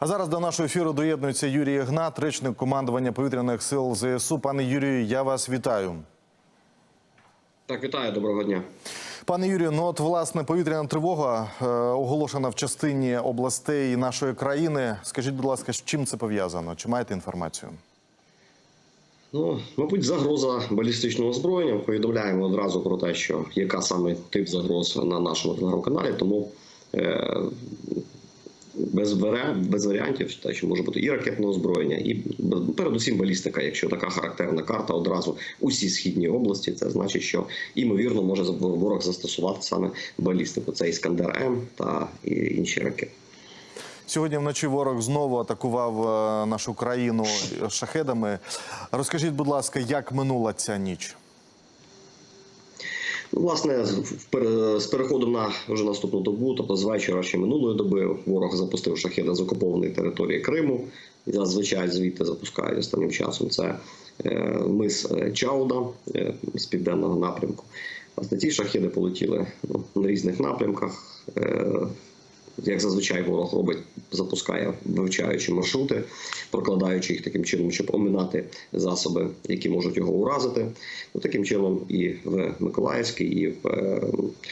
А зараз до нашого ефіру доєднується Юрій Ігнат, речник командування повітряних сил ЗСУ. Пане Юрію, я вас вітаю. Так, вітаю, доброго дня. Пане Юрію, ну от власне повітряна тривога е, оголошена в частині областей нашої країни. Скажіть, будь ласка, з чим це пов'язано? Чи маєте інформацію? Ну, мабуть, загроза балістичного озброєння. Повідомляємо одразу про те, що яка саме тип загроз на нашому телеграм-каналі, тому е, без, без варіантів, те, що може бути і ракетне озброєння, і передусім балістика. Якщо така характерна карта одразу усі східні області, це значить, що ймовірно може ворог застосувати саме балістику. Це Іскандер М та інші ракети. Сьогодні вночі ворог знову атакував е, нашу країну шахедами. Розкажіть, будь ласка, як минула ця ніч? Власне, з- переходом на вже наступну добу, тобто з вечора ще минулої доби, ворог запустив шахеди з окупованої території Криму. Зазвичай звідти запускають останнім часом. Це е, мис е, Чауда е, з південного напрямку. Власне, ці шахеди полетіли ну, на різних напрямках. Як зазвичай ворог робить, запускає, вивчаючи маршрути, прокладаючи їх таким чином, щоб оминати засоби, які можуть його уразити. Ну, таким чином, і в Миколаївській, і в е,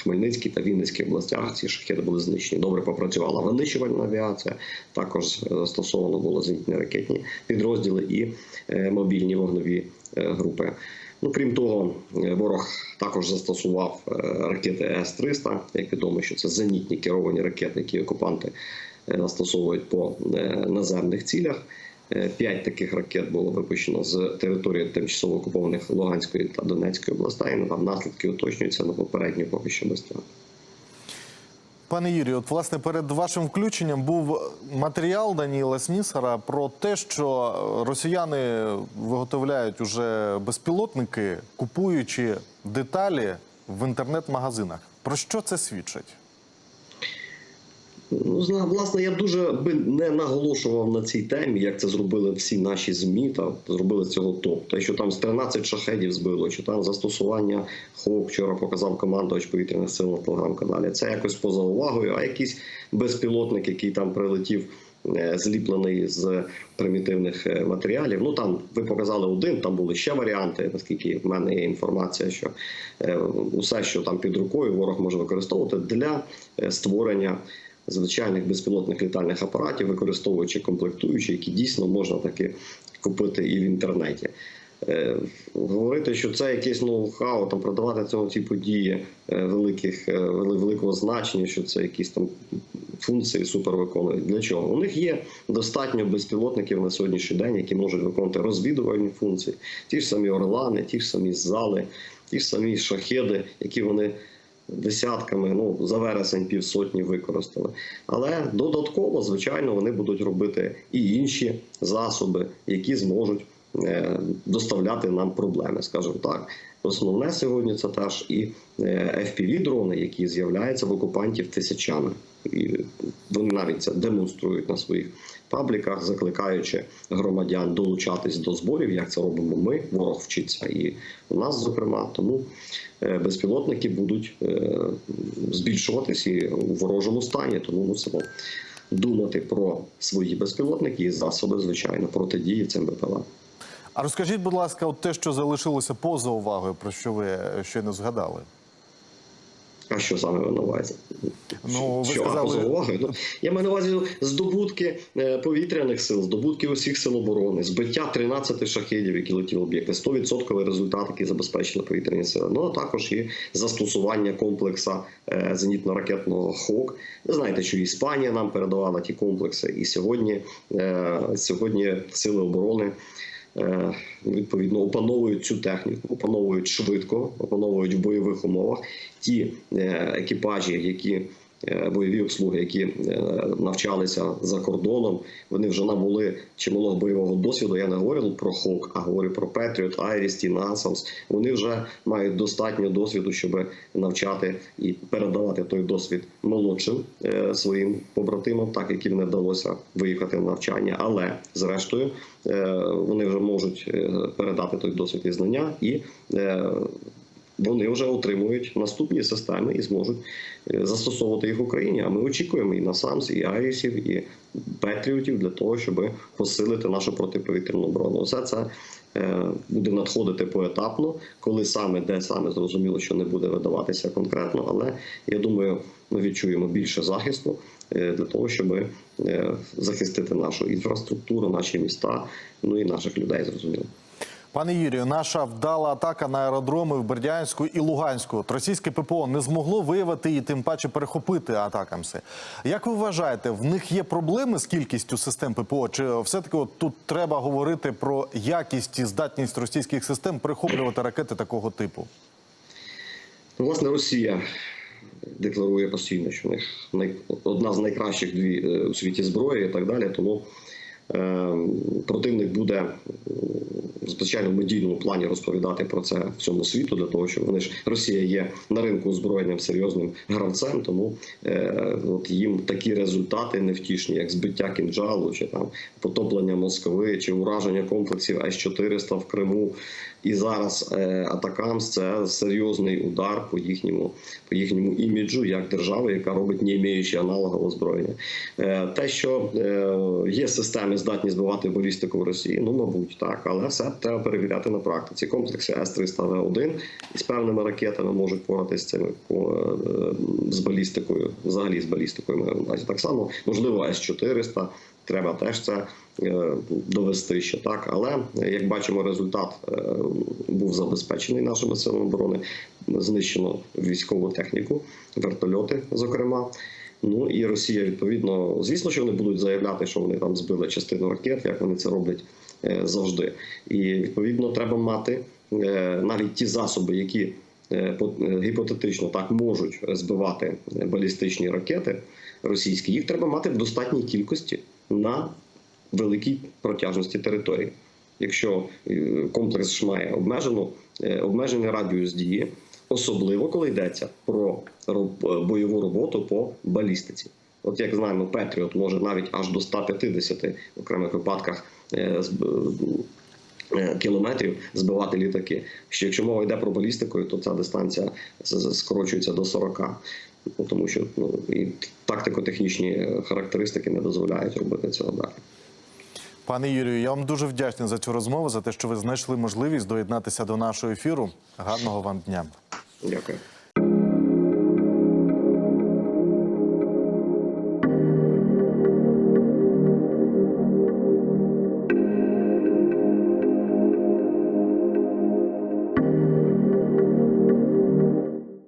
Хмельницькій та Вінницькій областях ці шахеди були знищені. Добре попрацювала винищувальна авіація. Також е, застосовано було зенітні ракетні підрозділи і е, мобільні вогнові групи. Ну, крім того, е, ворог також застосував е, ракети С-300. Як відомо, що це зенітні керовані ракети, які окупанти е, застосовують по наземних цілях. П'ять таких ракет було випущено з території тимчасово окупованих Луганської та Донецької областей. Ну, там наслідки уточнюються на попередньо поки що без. Пане Юрію, от власне перед вашим включенням був матеріал Даніла Снісара про те, що росіяни виготовляють уже безпілотники, купуючи деталі в інтернет-магазинах. Про що це свідчить? Ну, власне, я дуже би не наголошував на цій темі, як це зробили всі наші змі та зробили цього топ. Те, що там з 13 шахедів збило, чи там застосування ХОК вчора показав командувач повітряних сил на телеграм-каналі. Це якось поза увагою, а якийсь безпілотник, який там прилетів. е, Зліплений з примітивних е, матеріалів. Ну там ви показали один, там були ще варіанти. Наскільки в мене є інформація, що е, усе, що там під рукою, ворог може використовувати для створення звичайних безпілотних літальних апаратів, використовуючи комплектуючі, які дійсно можна таки купити і в інтернеті. Е, Говорити, що це якесь ноу-хау, там продавати цього ці події е, великих е, великого значення, що це якісь там функції супер виконують. Для чого? У них є достатньо безпілотників на сьогоднішній день, які можуть виконувати розвідувальні функції, ті ж самі орлани, ті ж самі зали, ті ж самі шахеди, які вони десятками, ну за вересень півсотні використали. Але додатково, звичайно, вони будуть робити і інші засоби, які зможуть доставляти нам проблеми, скажімо так. Основне сьогодні це теж і fpv дрони, які з'являються в окупантів тисячами. І вони навіть це демонструють на своїх пабліках, закликаючи громадян долучатись до зборів, як це робимо ми. Ворог вчиться і у нас, зокрема. Тому е, безпілотники будуть е, збільшуватись і у ворожому стані. Тому мусимо думати про свої безпілотники і засоби, звичайно, протидії цим БПЛА. А розкажіть, будь ласка, от те, що залишилося поза увагою, про що ви е, щойно згадали. А що саме ви на увазі? Ну, ви що, сказали- увагою? Ну, я маю на увазі здобутки е, повітряних сил, здобутки усіх сил оборони, збиття 13 шахедів, які летіли об'єкти, 100% результат, який забезпечили повітряні сили. Ну а також і застосування комплекса е, зенітно-ракетного ХОК. Ви знаєте, що Іспанія нам передавала ті комплекси, і сьогодні, сьогодні сили оборони. Е, Відповідно, опановують цю техніку, опановують швидко, опановують в бойових умовах. Ті е, екіпажі, які бойові обслуги, які е, навчалися за кордоном, вони вже набули чималого бойового досвіду. Я не говорю про ХОК, а говорю про Петріот, Айрісті, Насамс. Вони вже мають достатньо досвіду, щоб навчати і передавати той досвід молодшим е, своїм побратимам, так яким не вдалося виїхати на навчання. Але зрештою е, вони вже можуть е, передати той досвід і знання і. Вони вже отримують наступні системи і зможуть е, застосовувати їх в Україні. А ми очікуємо і насамс, і Айрісів, і Петріотів для того, щоб посилити нашу протиповітряну оборону. Все це е, буде надходити поетапно, коли саме де саме зрозуміло, що не буде видаватися конкретно. Але я думаю, ми відчуємо більше захисту е, для того, щоб захистити нашу інфраструктуру, наші міста, ну і наших людей. Зрозуміло. Пане Юрію, наша вдала атака на аеродроми в Бердянську і Луганську. Російське ППО не змогло виявити і тим паче перехопити атакамси. Як ви вважаєте, в них є проблеми з кількістю систем ППО? Чи все-таки от тут треба говорити про якість і здатність російських систем перехоплювати ракети такого типу? Ну, Власне, Росія декларує постійно, що в них одна з найкращих дві е, у світі зброї і так далі. Тому противник буде звичайно в медійному плані розповідати про це всьому світу, для того, щоб вони ж Росія є на ринку озброєнням серйозним гравцем, тому е, от їм такі результати невтішні, як збиття кінжалу, чи там потоплення Москви, чи ураження комплексів С-400 в Криму. І зараз е, Атакамс це серйозний удар по їхньому по їхньому іміджу як держави, яка робить не маючи аналогового озброєння. Е, те, що е, є системи здатні збивати балістику в Росії, ну мабуть, так, але все треба перевіряти на практиці. Комплекси С-300В1 із певними ракетами можуть поратися з цими з балістикою, взагалі з балістикою. Так само, можливо, С-400. Треба теж це е, довести ще так. Але як бачимо, результат е, був забезпечений нашими силами оборони. Знищено військову техніку, вертольоти, зокрема. Ну і Росія відповідно, звісно, що вони будуть заявляти, що вони там збили частину ракет, як вони це роблять е, завжди. І відповідно треба мати навіть ті засоби, які по- гіпотетично так можуть збивати балістичні ракети російські. Їх треба мати в достатній кількості на великій протяжності території. Якщо е, комплекс має обмежену е, обмежений радіус дії, особливо коли йдеться про е, бойову роботу по балістиці. От як знаємо, Петріот може навіть аж до 150 в окремих випадках кілометрів збивати літаки. Що якщо мова йде про балістику, то ця дистанція скорочується до 40. Ну, тому що ну, і тактико-технічні е, характеристики не дозволяють робити цього далі. Пане Юрію, я вам дуже вдячний за цю розмову, за те, що ви знайшли можливість доєднатися до нашого ефіру. Гарного вам дня. Дякую.